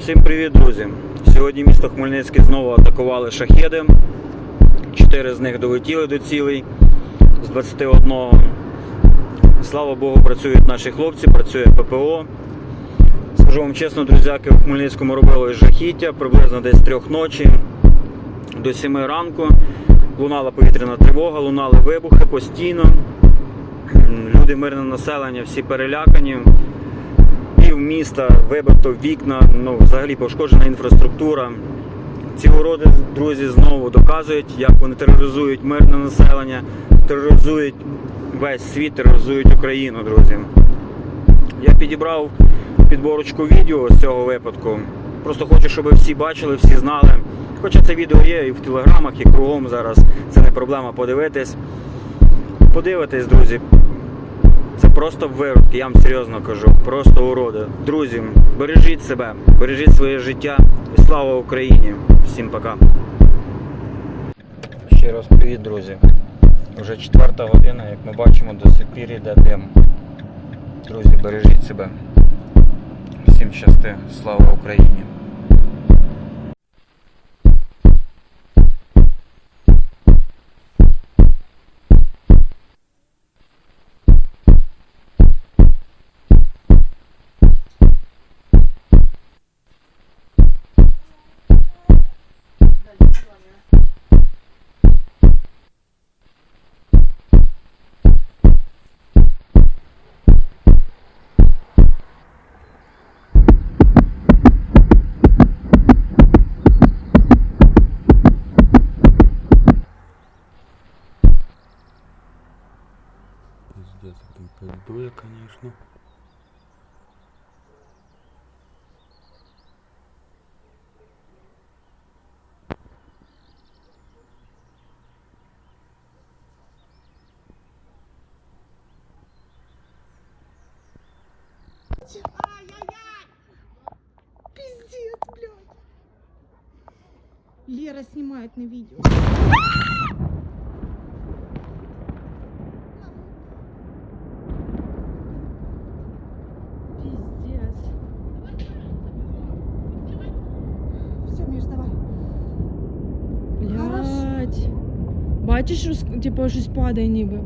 Всім привіт, друзі! Сьогодні місто Хмельницький знову атакували шахеди. Чотири з них долетіли до цілей з 21. Слава Богу, працюють наші хлопці, працює ППО. Скажу вам чесно, друзяки, в Хмельницькому робили жахіття приблизно десь трьох ночі до 7 ранку. Лунала повітряна тривога, лунали вибухи постійно. Люди, мирне населення, всі перелякані пів міста вибито вікна, ну взагалі пошкоджена інфраструктура. Ці уроди, друзі, знову доказують, як вони тероризують мирне населення, тероризують весь світ, тероризують Україну, друзі. Я підібрав підборочку відео з цього випадку. Просто хочу, щоб всі бачили, всі знали. Хоча це відео є і в телеграмах, і кругом зараз. Це не проблема подивитись. Подивитись, друзі, просто виродки, я вам серйозно кажу. Просто уроди. Друзі, бережіть себе, бережіть своє життя і слава Україні. Всім пока. Ще раз привіт, друзі. Вже четверта година, як ми бачимо, до сих пір йде дим. Друзі, бережіть себе. Всім щасти, слава Україні. Пиздец, там пиздує, конечно. Пиздец, блядь. Лера снимает на видео. Все, давай. Блять. Бачиш, типу, щось падає ніби.